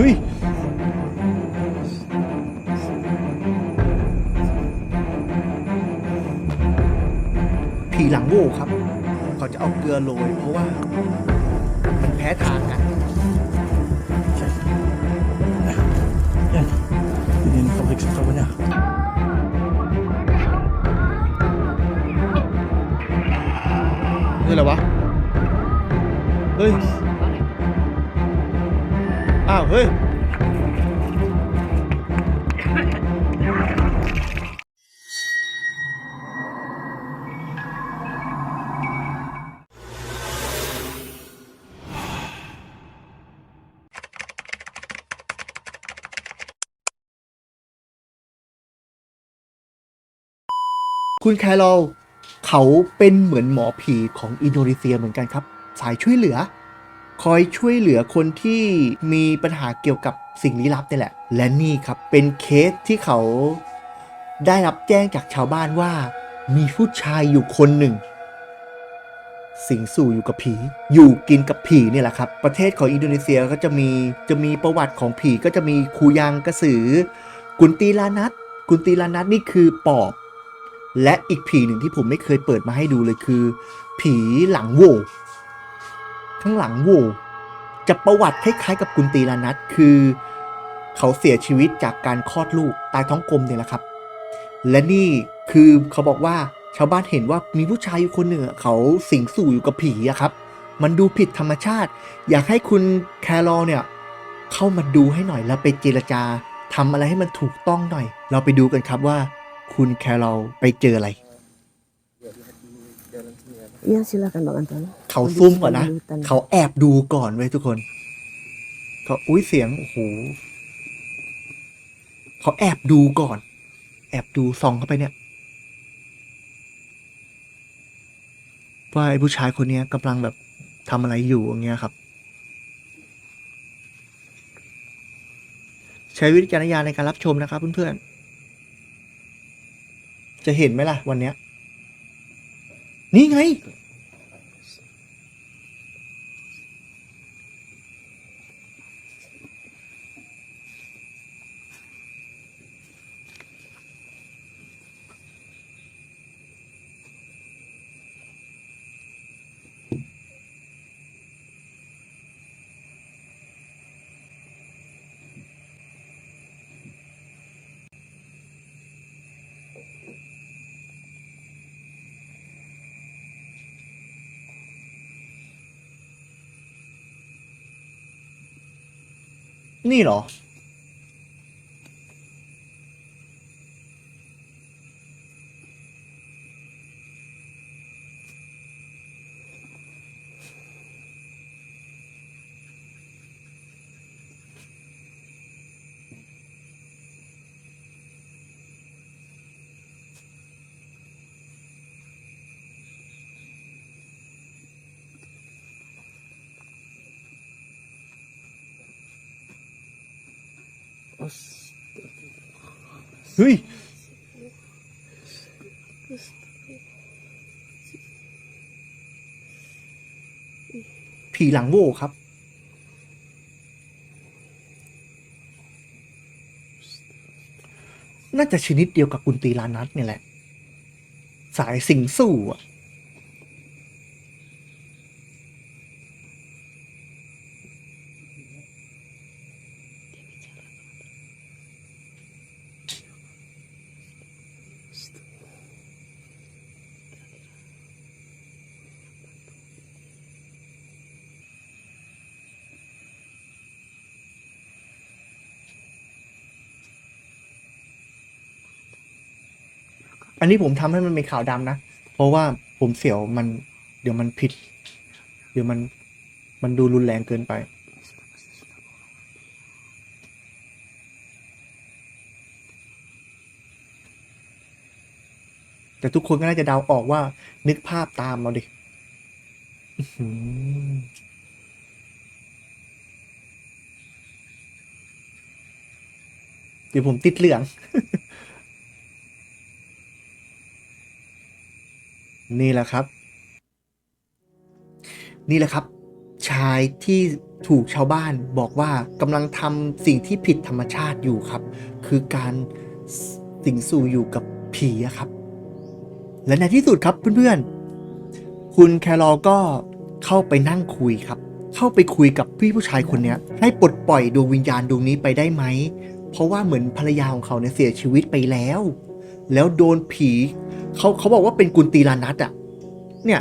ฮ้ยผีหลังโง่ครับ เขาจะเอาเกลือโรยเพราะว่า มันแพ้ทางกัน Il y a une fabrique extraordinaire. นี่อะไรวะ เฮ้ย อ้าวเฮ้ยคุณแคโรลเขาเป็นเหมือนหมอผีของอินโดนีเซียเหมือนกันครับ สายช่วยเหลือ คอยช่วยเหลือคนที่มีปัญหาเกี่ยวกับสิ่งลี้ลับนี่แหละ และนี่ครับเป็นเคสที่เขาได้รับแจ้งจากชาวบ้านว่า มีผู้ชายอยู่คนหนึ่ง สิงสู่อยู่กับผี อยู่กินกับผีเนี่ยแหละครับ ประเทศของอินโดนีเซียก็จะมีจะมีประวัติของผีก็จะมีคูยังกระสือ กุนตีลานัทกุนตีลานัทนี่คือปอบ และอีกผีหนึ่งที่ผมไม่เคยเปิดมาให้ดูเลยคือ ผีหลังโว ข้างหลังโหวจะประวัติคล้ายๆกับกุนตีลานัทคือ เขาเสียชีวิตจากการคลอดลูกตายท้องกลมเนี่ยแหละครับ และนี่คือเขาบอกว่าชาวบ้านเห็นว่ามีผู้ชายอยู่คนหนึ่งอเขาสิงสู่อยู่กับผีอะครับ มันดูผิดธรรมชาติ อยากให้คุณแคลรอเนี่ย เข้ามาดูให้หน่อยแล้วไปเจรจาทำอะไรให้มันถูกต้องหน่อย เราไปดูกันครับว่า คุณแคลรอไปเจออะไร Iya silakan Bang Anton. เขาซุ่มก่อนนะ Kondisikan dulu tanah. เขาแอบดูก่อนไว้ยทุกคนเขาอุ้ยเสียงโอ้โหเขาแอบดูก่อน แอบดูส่องเข้าไปเนี่ยว่าไอ้ผู้ชายคนเนี้ยกำลังแบบทำอะไรอยู่อย่างเงี้ยครับ ใช้วิจารณญาณในการรับชมนะครับเพื่อนๆจะเห็นไหมล่ะวันเนี้ยนี่ไง นี่เหรอ เฮ้ยผีหลังโว่ครับ น่าจะชนิดเดียวกับกุนตีลานัทเนี่ยแหละ สายสิงสู่อะ อันนี้ผมทำให้มันเป็นขาวดำนะ เพราะว่าผมเสียวมัน เดี๋ยวมันผิด เดี๋ยวมันมันดูรุนแรงเกินไป แต่ทุกคนก็น่าจะเดาออกว่า นึกภาพตามเอาดิเดี๋ยวผมติดเหลือง นี่แหละครับ นี่แหละครับ ชายที่ถูกชาวบ้านบอกว่ากำลังทำสิ่งที่ผิดธรรมชาติอยู่ครับ คือการสิงสู่อยู่กับผีครับ และในที่สุดครับเพื่อนๆ คุณแครอก็เข้าไปนั่งคุยครับ เข้าไปคุยกับพี่ผู้ชายคนนี้ให้ปลดปล่อยดวงวิญญาณดวงนี้ไปได้ไหม เพราะว่าเหมือนภรรยาของเขาเนี่ยเสียชีวิตไปแล้ว แล้วโดนผี เขาเขาบอกว่าเป็นกุนตีลานัทอะเนี่ย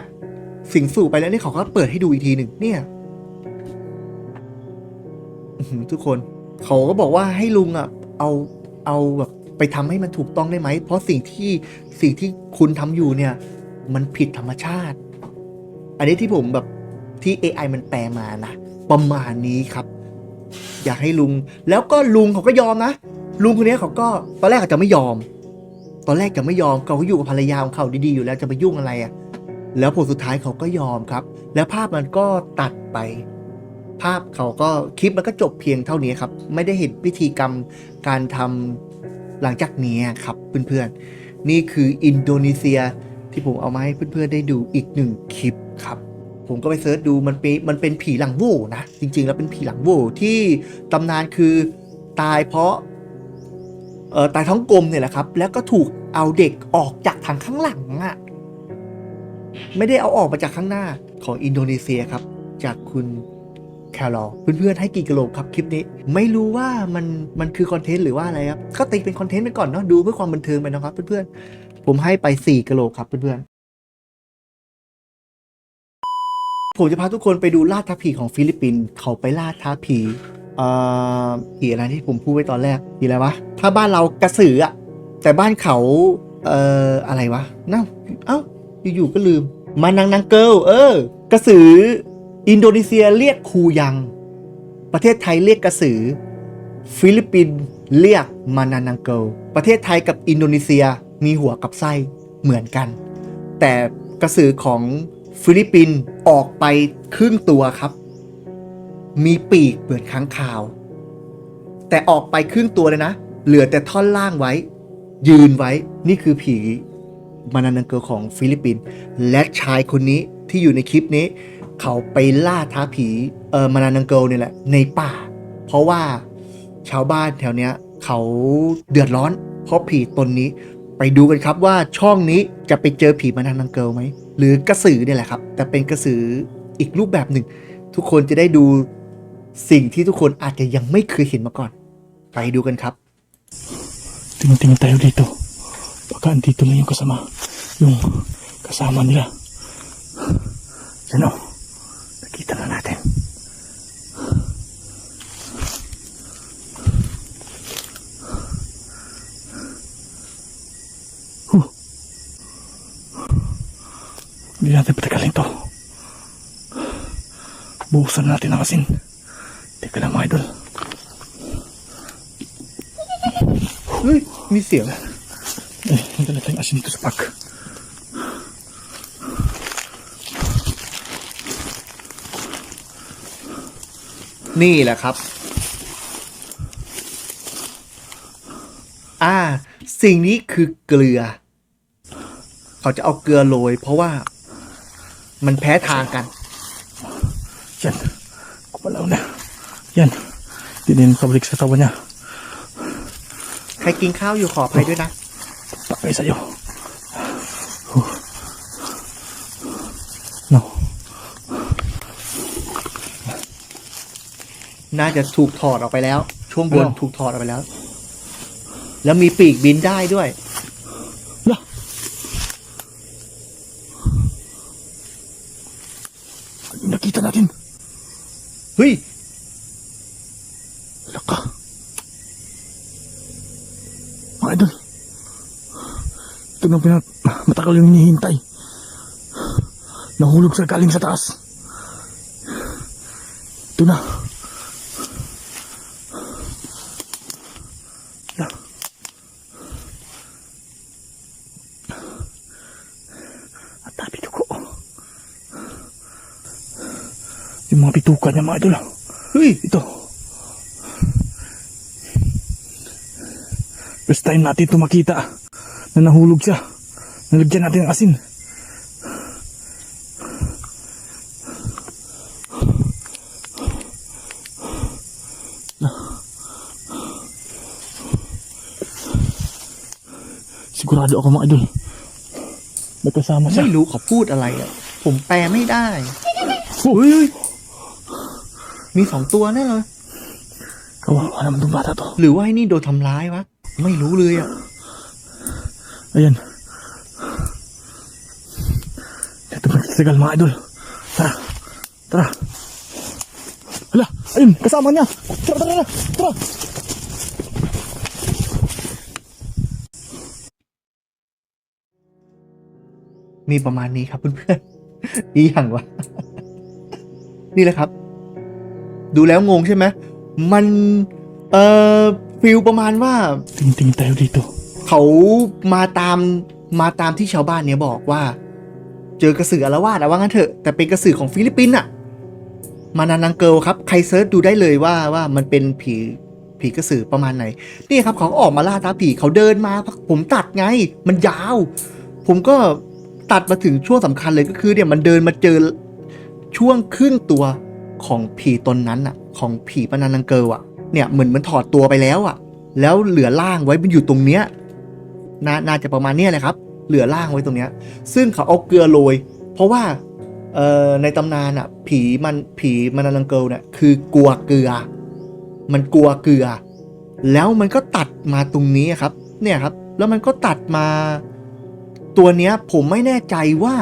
สิงสู่ไปแล้วนี่เขาก็เปิดให้ดูอีกทีหนึ่งเนี่ยทุกคน เขาก็บอกว่าให้ลุงอะเอาเอาแบบไปทำให้มันถูกต้องได้ไหม เพราะสิ่งที่สิ่งที่คุณทำอยู่เนี่ย มันผิดธรรมชาติ อันนี้ที่ผมแบบที่ AI มันแปลมานะประมาณนี้ครับ อยากให้ลุง แล้วก็ลุงเขาก็ยอมนะ ลุงคนนี้เขาก็ตอนแรกเขาจะไม่ยอม ตอนแรกจะไม่ยอมเขาก็อยู่กับภรรยาของเขาดีๆอยู่แล้วจะไปยุ่งอะไรอะ่ะแล้วผลสุดท้ายเขาก็ยอมครับ แล้วภาพมันก็ตัดไป ภาพเขาก็คลิปมันก็จบเพียงเท่านี้ครับ ไม่ได้เห็นพิธีกรรมการทำหลังจากนี้ครับเพื่อนๆ นี่คืออินโดนีเซียที่ผมเอามาให้เพื่อนๆได้ดูอีกหนึ่งคลิปครับ ผมก็ไปเซิร์ชดูมันเป็นมันเป็นผีหลังโหวนะจริงๆ แล้วเป็นผีหลังโหวที่ตำนานคือตายเพราะ ตายท้องกลมเนี่ยแหละครับ แล้วก็ถูกเอาเด็กออกจากทางข้างหลังอะไม่ได้เอาออกมาจากข้างหน้าของอินโดนีเซียครับ จากคุณแคลอเพื่อนๆให้กี่กิโลครับคลิปนี้ ไม่รู้ว่ามันมันคือคอนเทนต์หรือว่าอะไรครับก็ตีเป็นคอนเทนต์ไปก่อนเนาะดูเพื่อความบันเทิงไปนะครับเพื่อนๆผมให้ไป 4กิโลครับเพื่อนๆผมจะพาทุกคนไปดูล่าท้าผีของฟิลิปปินส์เขาไปล่าท้าผี ผีอะไรที่ผมพูดไว้ตอนแรกผีอะไรวะถ้าบ้านเรากระสืออะแต่บ้านเขาเอ่ออะไรวะนั่งเอ้าอยู่ๆก็ลืมมานังนังเกิลเออ กระสือ อินโดนีเซียเรียกคูยัง ประเทศไทยเรียกกระสือ ฟิลิปปินส์เรียกมานานังเกิลประเทศไทยกับอินโดนีเซียมีหัวกับไส้เหมือนกัน แต่กระสือของฟิลิปปินส์ออกไปครึ่งตัวครับ มีปีกเหมือนค้างคาว แต่ออกไปครึ่งตัวเลยนะ เหลือแต่ท่อนล่างไว้ ยืนไว้นี่คือผีมานานังเกิลของฟิลิปปินส์และชายคนนี้ที่อยู่ในคลิปนี้ เขาไปล่าท้าผีเออมานานังเกิลเนี่ยแหละในป่า เพราะว่าชาวบ้านแถวเนี้ย เขาเดือดร้อน เพราะผีตนนี้ไปดูกันครับว่าช่องนี้จะไปเจอผีมานานังเกิลไหมหรือกระสือเนี่ยแหละครับ แต่เป็นกระสืออีกรูปแบบหนึ่ง ทุกคนจะได้ดู สิ่งที่ทุกคนอาจจะยังไม่เคยห็นมาก่อน ไปดูกันครับ Tingin-tingin tayo dito. Baka andito na yung kasama. Yung kasama nila. Yan o. Nakita na natin. Huh. Hindi natin patagalin to. Buhusan natin ang asin. Teka lang mga idol. เฮ้ยมีเสียง Eh, nagdala tayong asin dito sa pack. -นี่แหละครับอ่า สิ่งนี้คือเกลือ เขาจะเอาเกลือโรยเพราะว่ามันแพ้ทางกัน Yan. Kumalaw na. Yan. Hindi na yung kabalik sa tawa niya. ใครกินข้าวอยู่ขออภัยด้วยนะ Pakay sa'yo. Huh. No. น่าจะถูกถอดออกไปแล้ว ช่วงบนอ้าว ถูกถอดออกไปแล้ว แล้วมีปีกบินได้ด้วย La. Ano yung nakita natin? เฮ้ย idol. Ito na pinat matagal yung hinihintay. Nahulog sa galing sa taas. Ito na. na. At dami dugo. Yung mga bituka niya mga idol. Uy! Ito. First time natin ito makita na nahulog siya. Nalagyan natin ng asin. Sigurado ako mga idol. May kasama siya. ไม่รู้เขาพูดอะไรอะ ผมแปลไม่ได้อุ้ยมีสองตัวแน่เลย Kawawa naman tong bata to. หรือว่าไอ้นี่โดนทำร้ายวะ ไม่รู้เลยอะ Ayan. Ito magkitagal mga idol. Tara. Tara. Hala, ayun, kasama niya. Tara, tara, tara. Tara. มีประมาณนี้ครับเพื่อนๆอีอย่างวะ นี่แหละครับ ดูแล้วงงใช่ไหม มัน เอ่อ ฟิลประมาณว่า Tingin-tingin tayo dito. เขามาตามมาตามที่ชาวบ้านเนี่ยบอกว่า เจอกระสืออาละวาดอะว่างั้นเถอะแต่เป็นกระสือของฟิลิปปินส์อะมานานังเกิลครับใครเซิร์ชดูได้เลยว่าว่ามันเป็นผีผีกระสือประมาณไหนนี่ครับเขาออกมาล่าท้าผีเขาเดินมาผมตัดไง มันยาว ผมก็ตัดมาถึงช่วงสำคัญเลยก็คือเนี่ยมันเดินมาเจอช่วงครึ่งตัวของผีตนนั้นอะของผีปานานังเกิลอะ เนี่ยเหมือนมันถอดตัวไปแล้วอะแล้วเหลือร่างไว้มันอยู่ตรงเนี้ยนน่าจะประมาณเนี้ยแหละครับ เหลือร่างไว้ตรงเนี้ย ซึ่งเขาเอาเกลือโรย เพราะว่าเอ่อในตำนานอะ ผีมันผีมันนังเกิลเนี่ยคือกลัวเกลือ มันกลัวเกลือ แล้วมันก็ตัดมาตรงนี้ครับ เนี่ยครับ แล้วมันก็ตัดมาตัวเนี้ยผมไม่แน่ใจว่า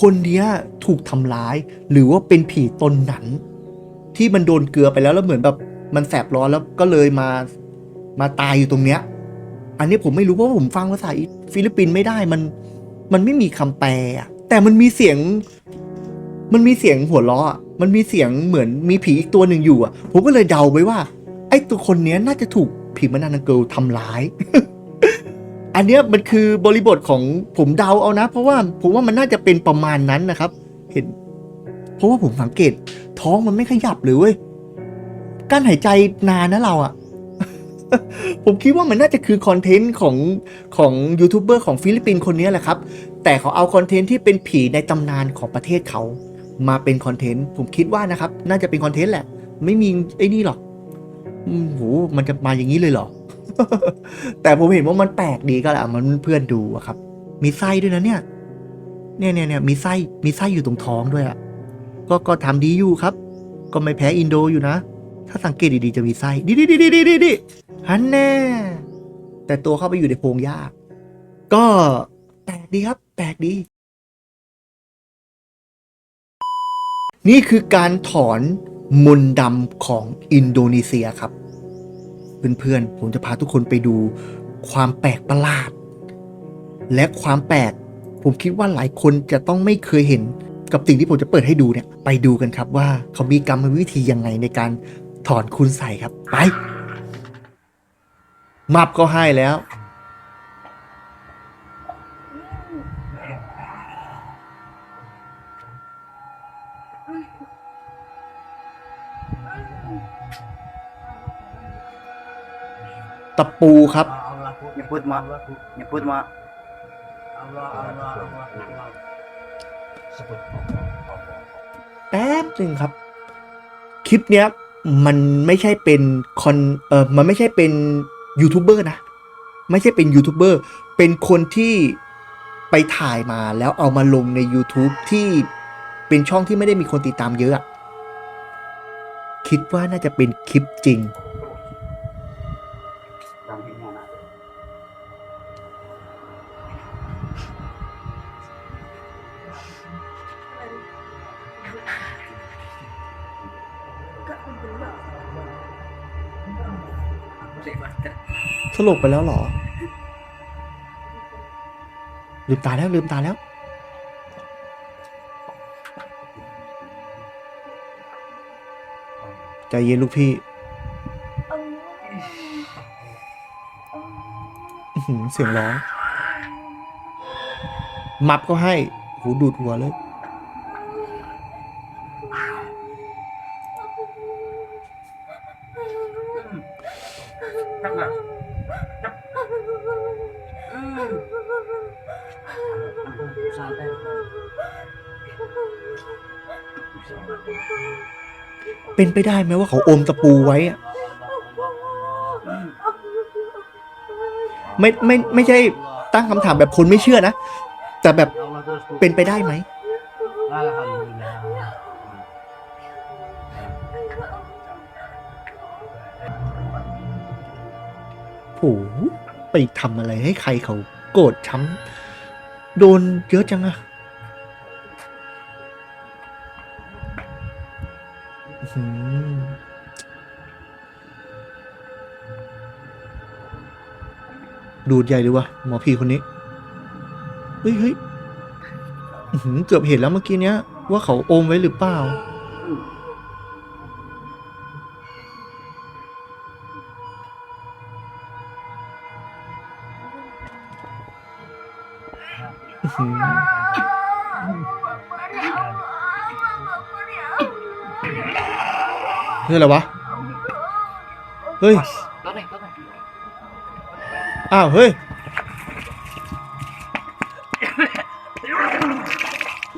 คนเนี้ยถูกทำร้าย หรือว่าเป็นผีตนนั้น ที่มันโดนเกลือไปแล้วแล้วเหมือนแบบ มันแสบร้อนแล้วก็เลยมามาตายอยู่ตรงเนี้ย อันนี้ผมไม่รู้เพราะว่าผมฟังภาษาฟิลิปปินส์ไม่ได้มัน มันไม่มีคำแปลอะแต่มันมีเสียง มันมีเสียงหัวเราะอมันมีเสียงเหมือนมีผีอีกตัวหนึ่งอยู่อะ ผมก็เลยเดาไว้ว่า ไอ้ตัวคนเนี้ยน่าจะถูกผีมานานาเกิลทำร้าย อันเนี้ยมันคือบริบทของผมเดาเอานะ เพราะว่าผมว่ามันน่าจะเป็นประมาณนั้นนะครับ เห็น เพราะว่าผมสังเกต ท้องมันไม่ขยับเลยเว้ย กั้นหายใจนานนะเราอะผมคิดว่ามันน่าจะคือคอนเทนต์ของของยูทูบเบอร์ของฟิลิปปินส์คนนี้แหละครับ แต่เขาเอาคอนเทนต์ที่เป็นผีในตำนานของประเทศเขามาเป็นคอนเทนต์ผมคิดว่านะครับ น่าจะเป็นคอนเทนต์แหละ ไม่มีไอ้นี่หรอกอืมโหมันจะมาอย่างนี้เลยเหรอ แต่ผมเห็นว่ามันแปลกดีก็แหละมันเพื่อนดูอะครับ มีไส้ด้วยนะเนี่ย เนี่ยเนี่ยเนี่ยมีไส้มีไส้อยู่ตรงท้องด้วยอะก็ก็ทำดีอยู่ครับ ก็ไม่แพ้อินโดอยู่นะ ถ้าสังเกตดีๆจะมีไส้ดิดิดิดิดิดิฮันแน่ แต่ตัวเข้าไปอยู่ในโพรงหญ้าก็แปลกดีครับ แปลกดี นี่คือการถอนมนต์ดำของอินโดนีเซียครับ เพื่อนๆ ผมจะพาทุกคนไปดูความแปลกประหลาด และความแปลก ผมคิดว่าหลายคนจะต้องไม่เคยเห็นกับสิ่งที่ผมจะเปิดให้ดูเนี่ย ไปดูกันครับว่าเขามีกรรมวิธียังไงในการ ถอนคุณใส่ครับ ไป มับก็ให้แล้ว ตะปูครับ nyebut mak nyebut mak Allah Allah Allah Allah แป๊บหนึ่งครับ คลิปเนี้ย มันไม่ใช่เป็นคอนเออมันไม่ใช่เป็นยูทูบเบอร์นะ ไม่ใช่เป็นยูทูบเบอร์เป็นคนที่ไปถ่ายมาแล้วเอามาลงใน YouTube ที่เป็นช่องที่ไม่ได้มีคนติดตามเยอะอะคิดว่าน่าจะเป็นคลิปจริง ลบไปแล้วหรอ ลืมตาแล้วลืมตาแล้ว ใจเย็นลูกพี่เสียงร้อง มับก็ให้ หูดูดหัวเลย เป็นไปได้ไหมว่าเขาอมตะปูไว้อะไม่ไม่ไม่ใช่ตั้งคำถามแบบคนไม่เชื่อนะ แต่แบบเป็นไปได้ไหม ผูไปทำอะไรให้ใครเขาโกรธช้ำโดนเยอะจังอะ ดูดใหญ่เลยวะหมอผีคนนี้ เฮ้ยเฮ้ยเกือบเห็นแล้วเมื่อกี้เนี้ย ว่าเขาโอมไว้หรือเปล่า อื เฮ้ยอะไรวะ เฮ้ยอ้าว เฮ้ย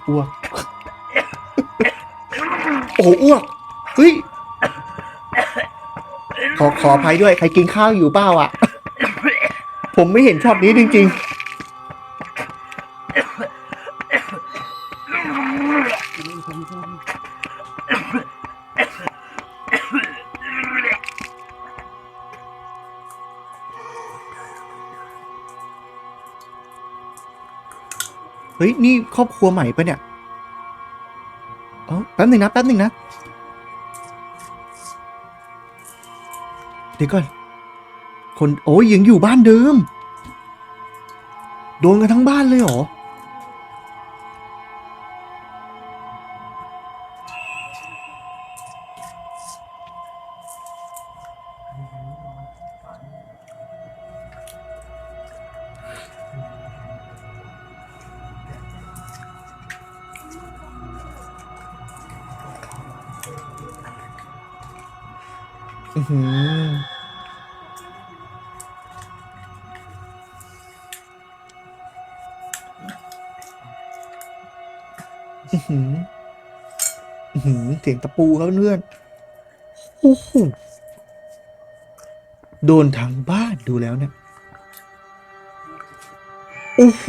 อ้วก โอ้โหอ้วก เฮ้ย ขอขออภัยด้วย ใครกินข้าวอยู่เปล่าอะ ผมไม่เห็นชอตนี้จริง ๆ ฮ้ยนี่ครอบครัวใหม่ปะเนี่ยเออแป๊บหนึ่งนะแป๊บหนึ่งนะ เดี๋ยวก่อน คนโอ้ยยังอยู่บ้านเดิม โดนกันทั้งบ้านเลยเหรอ หืออือหืออือหือเสียงตะปูครับเพื่อนโอ้โหโดนทางบ้านดูแล้วเนี่ย โอ้โห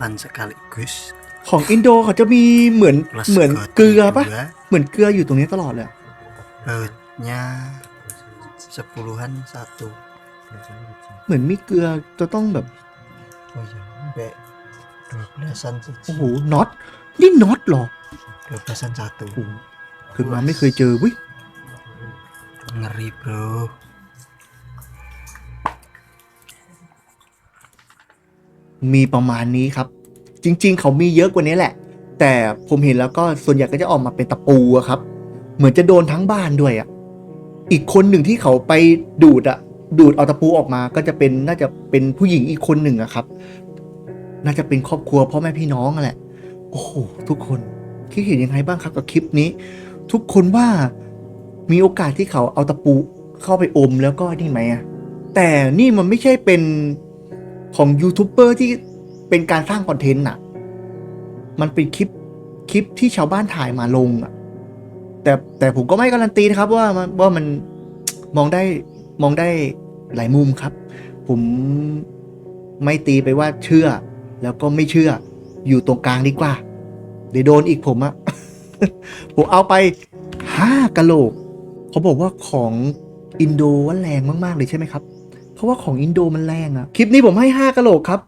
Delapan sekaligus. ของอินโดเขาจะมีเหมือน Plus เหมือน ke เกลือปะ dua, เหมือนเกลืออยู่ตรงนี้ตลอดเลยอะ Bautnya sepuluhan satu. เหมือนมีเกลือจะต้องแบบ Oh iya, sampai dua belasan โอ้ sih. โหน็อตนี่น็อตเหรอ Dua belasan satu. โอ้โหเกิดมาไม่เคยเจอวิ Ngeri bro. มีประมาณนี้ครับ จริง ๆ เขามีเยอะกว่านี้แหละ แต่ผมเห็นแล้วก็ส่วนใหญ่ก็จะออกมาเป็นตะปูอะครับ เหมือนจะโดนทั้งบ้านด้วยอะอีกคนหนึ่งที่เขาไปดูดอะดูดเอาตะปูออกมาก็จะเป็นน่าจะเป็นผู้หญิงอีกคนหนึ่งอะครับ น่าจะเป็นครอบครัวพ่อแม่พี่น้องแหละ โอ้โหทุกคนคิดเห็นยังไงบ้างครับกับคลิปนี้ ทุกคนว่ามีโอกาสที่เขาเอาตะปูเข้าไปอมแล้วก็นี่ไหมอะแต่นี่มันไม่ใช่เป็น ของยูทูบเบอร์ที่เป็นการสร้างคอนเทนต์อะมันเป็นคลิปคลิปที่ชาวบ้านถ่ายมาลงอะ แต่แต่ผมก็ไม่การันตีนะครับ ว่าว่ามันมองได้มองได้หลายมุมครับ ผมไม่ตีไปว่าเชื่อ แล้วก็ไม่เชื่อ อยู่ตรงกลางดีกว่า เดี๋ยวโดนอีกผมอะผมเอาไปห้ากะโหลกเขาบอกว่าของอินโดว่าแรงมาก ๆ เลยใช่ไหมครับ เพราะว่าของอินโดมันแรงอะคลิปนี้ผมให้ห้ากะโหลกครับ